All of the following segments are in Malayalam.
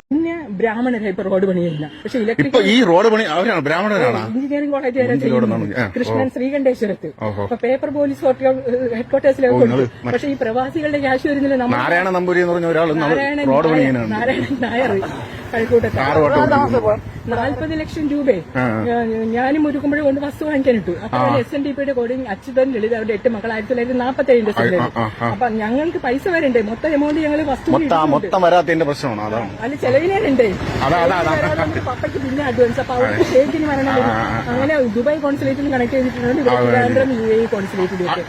പിന്നെ ബ്രാഹ്മണരാ ഇപ്പൊ റോഡ് പണിയില്ല. പക്ഷെ ഇപ്പൊ ഇലക്ട്രിക് ഈ റോഡ് പണി അവരാണ് ബ്രാഹ്മണരാണ്. എഞ്ചിനീയറിംഗ് കോളേജ് വരെ ചെയ്യുന്നു. കൃഷ്ണൻ ശ്രീകണ്ഠേശ്വരത്ത്. അപ്പൊ പേപ്പർ പോലീസ് ഹെഡ്ക്വാർട്ടേഴ്സിലൊക്കെ കൊടുത്തു. പക്ഷെ ഈ പ്രവാസികളുടെ ക്യാഷ് വരുന്നില്ല. നമ്മൾ നാരായണ നമ്പൂരി എന്ന് പറഞ്ഞ ഒരാൾ നാരായണൻ റോഡ് നായർ- പണിയാനാണ് നാരായണൻ നായർ. കഴക്കൂട്ടത്ത് നാല്പത് ലക്ഷം രൂപയെ ഞാനും ഒരുക്കുമ്പോഴേ കൊണ്ട് വസ്തു വാങ്ങിക്കാൻ ഇട്ടു അപ്പൊ എസ് എൻ ഡി പിയുടെ കൂടെ അച്യുതൻ ലളിത അവരുടെ എട്ട് മക്കൾ ആയിരത്തി തൊള്ളായിരത്തി നാൽപ്പത്തി ഏഴിന്റെ ആ. അപ്പൊ ഞങ്ങൾക്ക് പൈസ വരണ്ടേ? മൊത്തം എമൗണ്ട് ഞങ്ങൾ വസ്തു മൊത്തം വരാത്തതിന്റെ പ്രശ്നമാണ്. അതാണ്. അല്ല ചെലവിനേണ്ടേ. പപ്പയ്ക്ക് പിന്നെ അഡ്വാൻസ് അപ്പൊ അവർക്ക് ഷേക്കിന് വരണം. അങ്ങനെ ദുബായ് കോൺസുലേറ്റിൽ കണക്ട് ചെയ്തിട്ടുണ്ട് ഇവിടെ ട്രിവാൻഡ്രം യു എ കോൺസുലേറ്റിലേക്ക്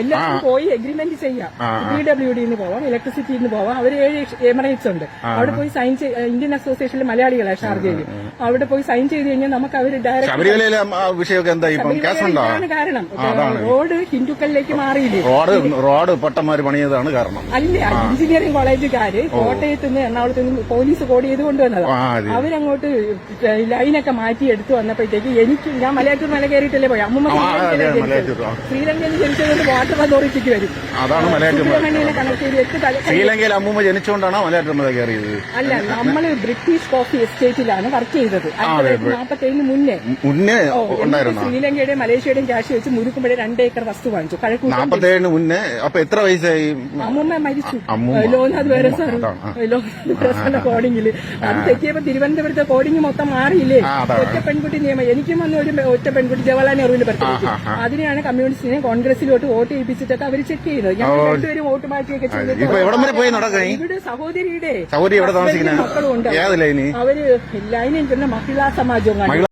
എല്ലാവർക്കും പോയി എഗ്രിമെന്റ് ചെയ്യാം. പി ഡബ്ല്യു ഡിന്ന് പോവാം ഇലക്ട്രിസിറ്റിന്ന് പോവാം. അവർ ഏഴ് എമറേറ്റ്സ് ഉണ്ട്. അവിടെ പോയി സൈൻ ഇന്ത്യൻ അസോസിയേഷനിലെ മലയാളികളെ ഷാർജയിൽ അവിടെ പോയി സൈൻ ചെയ്ത് കഴിഞ്ഞാൽ നമുക്ക് അവർ ഡയറക്റ്റ് കാരണം. റോഡ് ഹിന്ദുക്കളിലേക്ക് മാറിയില്ലേ? റോഡ് റോഡ് പട്ടന്മാര് പണിയതാണ് കാരണം. അല്ല എഞ്ചിനീയറിംഗ് കോളേജുകാര് കോട്ടയത്ത് നിന്ന് എറണാകുളത്ത് നിന്ന് പോലീസ് കോടി ചെയ്ത് കൊണ്ടുവന്നതാണ് അവരങ്ങോട്ട് ലൈനൊക്കെ മാറ്റി എടുത്തു വന്നപ്പോഴത്തേക്ക് എനിക്ക് ഞാൻ മലയാറ്റൂർ മല കയറിയിട്ടല്ലേ പോയി? അമ്മൂമ്മ ശ്രീലങ്കയിൽ ജനിച്ചത്. വാട്ടർ അതോറിറ്റിക്ക് വരും. അതാണ് മലയാറ്റൂർ കണക്ട് ചെയ്ത് എട്ട് തല ശ്രീലങ്കയിൽ അമ്മൂമ്മ ജനിച്ചുകൊണ്ടാണ് മലയാറ്റൂർ കയറിയത്? അല്ല നമ്മൾ ബ്രിട്ടീഷ് കോഫി എസ്റ്റേറ്റിലാണ് വർക്ക് ചെയ്തത്. മുന്നേ. മുന്നേ ഉണ്ടായിരുന്ന? ശ്രീലങ്കയുടെയും മലേഷ്യയുടെയും ക്യാഷ് വെച്ച് മുരുക്കുമ്പോഴേ രണ്ട് ഏക്കർ വസ്തു വാങ്ങിച്ചു. കഴക്കൂട്ടം നാപ്പത്തേഴിന് മുന്നേ അപ്പൊ എത്ര വയസ്സായി? അമ്മൂമ്മ മരിച്ചു. ലോനാഥ് വേറെ സാർ അതാണ്, ആ. ലോനാഥ് കോഡിങ്ങിൽ അത് തെറ്റിയപ്പോ തിരുവനന്തപുരത്തെ കോഡിങ് മൊത്തം മാറിയില്ലേ. ഒറ്റ പെൺകുട്ടി നിയമം. എനിക്കും വന്ന ഒരു ഒറ്റ പെൺകുട്ടി ജവഹർലാൽ നെഹ്റുവിന്റെ ബർത്ത്ഡേക്ക് അതിനെയാണ് കമ്മ്യൂണിസ്റ്റിനെ കോൺഗ്രസിലോട്ട് വോട്ട് ചെയ്യിപ്പിച്ചിട്ടൊക്കെ അവർ ചെക്ക് ചെയ്തത് ഞാൻ രണ്ടുപേരും വോട്ട് മാറ്റിയൊക്കെ ചെയ്തിട്ട് ഇവിടെ സഹോദരിയുടെ മക്കളുണ്ട്. അവർ ലൈനിൽ പിന്നെ മഹിളാ സമാജം